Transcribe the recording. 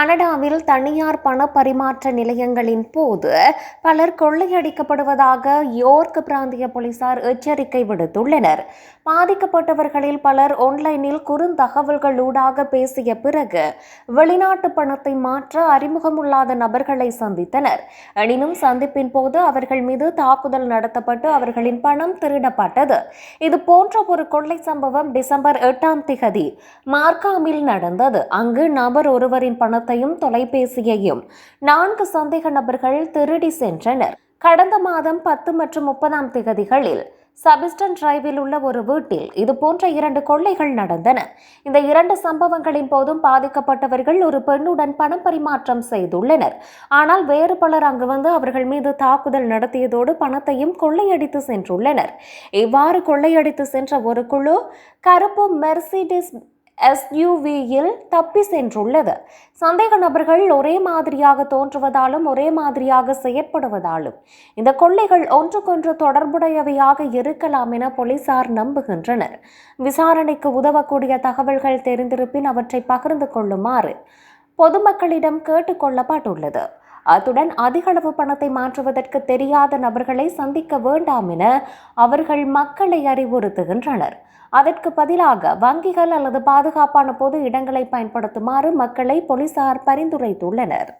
கனடாவில் தனியார் பண பரிமாற்ற நிலையங்களின் போது பலர் கொள்ளையடிக்கப்படுவதாக யோர்க் பிராந்திய போலீசார் எச்சரிக்கை விடுத்துள்ளனர். பாதிக்கப்பட்டவர்களில் பலர் ஆன்லைனில் குறுந்தகவல்களூடாக பேசிய பிறகு வெளிநாட்டு பணத்தை மாற்ற அறிமுகமில்லாத நபர்களை சந்தித்தனர். எனினும் சந்திப்பின் போது அவர்கள் மீது தாக்குதல் நடத்தப்பட்டு அவர்களின் பணம் திருடப்பட்டது. இது போன்ற ஒரு கொள்ளை சம்பவம் டிசம்பர் எட்டாம் திகதி மார்க்காமில் நடந்தது. அங்கு நபர் ஒருவரின் பணத்தையும் தொலைபேசியையும் நான்கு சந்தேக நபர்கள் திருடி சென்றனர். கடந்த மாதம் பத்து மற்றும் முப்பதாம் தேதிகளில் சபிஸ்டன் டிரைவில் உள்ள ஒரு வீட்டில் இது போன்ற இரண்டு கொள்ளைகள் நடந்தன. இந்த இரண்டு சம்பவங்களின் போதும் பாதிக்கப்பட்டவர்கள் ஒரு பெண்ணுடன் பணம் பரிமாற்றம் செய்துள்ளனர். ஆனால் வேறு பலர் அங்கு வந்து அவர்கள் மீது தாக்குதல் நடத்தியதோடு பணத்தையும் கொள்ளையடித்து சென்றுள்ளனர். இவ்வாறு கொள்ளையடித்து சென்ற ஒரு குழு கருப்பு மெர்சிடிஸ் எஸ்யூவியில் தப்பி சென்றுள்ளது. சந்தேக நபர்கள் ஒரே மாதிரியாக தோன்றுவதாலும் ஒரே மாதிரியாக செயற்படுவதாலும் இந்த கொள்ளைகள் ஒன்றுக்கொன்று தொடர்புடையவையாக இருக்கலாம் என போலீசார் நம்புகின்றனர். விசாரணைக்கு உதவக்கூடிய தகவல்கள் தெரிந்திருப்பின் அவற்றை பகிர்ந்து கொள்ளுமாறு பொதுமக்களிடம் கேட்டுக்கொள்ளப்பட்டுள்ளது அத்துடன் அதிகளவு பணத்தை மாற்றுவதற்கு தெரியாத நபர்களை சந்திக்க வேண்டாம் என அவர்கள் மக்களை அறிவுறுத்துகின்றனர். அதற்கு பதிலாக வங்கிகள் அல்லது பாதுகாப்பான பொது இடங்களை பயன்படுத்துமாறு மக்களை போலீசார் பரிந்துரைத்துள்ளனர்.